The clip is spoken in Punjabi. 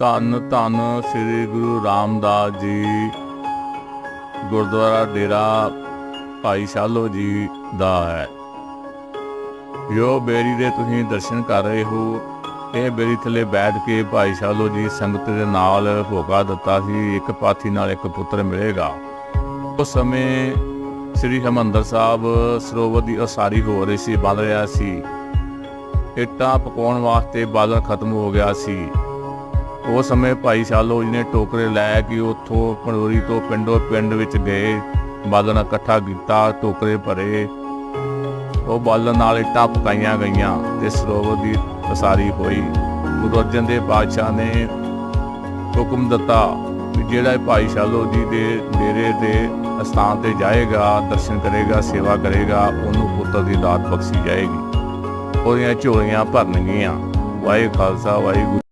ਧੰਨ ਧੰਨ ਸ੍ਰੀ ਗੁਰੂ ਰਾਮਦਾਸ ਜੀ। ਗੁਰਦੁਆਰਾ ਡੇਰਾ ਭਾਈ ਸ਼ਾਲੋ ਜੀ ਦਾ ਹੈ। ਜੋ ਬੇਰੀ ਦੇ ਤੁਸੀਂ ਦਰਸ਼ਨ ਕਰ ਰਹੇ ਹੋ, ਇਹ ਬੇਰੀ ਥੱਲੇ ਬੈਠ ਕੇ ਭਾਈ ਸ਼ਾਲੋ ਜੀ ਸੰਗਤ ਦੇ ਨਾਲ ਭੋਗਾ ਦਿੱਤਾ ਸੀ, ਇੱਕ ਪਾਥੀ ਨਾਲ ਇੱਕ ਪੁੱਤਰ ਮਿਲੇਗਾ। ਉਸ ਸਮੇਂ ਸ੍ਰੀ ਹਰਿਮੰਦਰ ਸਾਹਿਬ ਸਰੋਵਰ ਦੀ ਉਸਾਰੀ ਹੋ ਰਹੀ ਸੀ ਬਣ ਰਿਹਾ ਸੀ। ਇੱਟਾਂ ਪਕਾਉਣ ਵਾਸਤੇ ਬਾਲਣ ਖਤਮ ਹੋ ਗਿਆ ਸੀ। ਉਸ ਸਮੇਂ ਭਾਈ ਸ਼ਾਲੋ ਜੀ ਨੇ ਟੋਕਰੇ ਲੈ ਕੇ ਉੱਥੋਂ ਪੰਡੋਰੀ ਤੋਂ ਪਿੰਡੋਂ ਪਿੰਡ ਵਿੱਚ ਗਏ। ਬਾਲਣ ਇਕੱਠਾ ਕੀਤਾ ਟੋਕਰੇ ਭਰੇ। ਉਹ ਬਾਲਣ ਨਾਲ ਇੱਟਾਂ ਪਕਾਈਆਂ ਗਈਆਂ ਤੇ ਸਰੋਵਰ ਦੀ ਉਸਾਰੀ ਹੋਈ। ਗੁਰੂ ਅਰਜਨ ਦੇਵ ਪਾਤਸ਼ਾਹ ਨੇ ਹੁਕਮ ਦਿੱਤਾ ਕਿ ਜਿਹੜਾ ਭਾਈ ਸ਼ਾਲੋ ਜੀ ਦੇ ਡੇਰੇ ਦੇ ਅਸਥਾਨ ਤੇ ਜਾਏਗਾ, ਦਰਸ਼ਨ ਕਰੇਗਾ, ਸੇਵਾ ਕਰੇਗਾ, ਉਹਨੂੰ ਪੁੱਤਰ ਦੀ ਦਾਤ ਬਖਸ਼ੀ ਜਾਏਗੀ। ਉਹਦੀਆਂ ਝੋਲੀਆਂ ਭਰਨਗੀਆਂ। ਵਾਹਿਗੁਰੂ ਖਾਲਸਾ, ਵਾਹਿਗੁਰੂ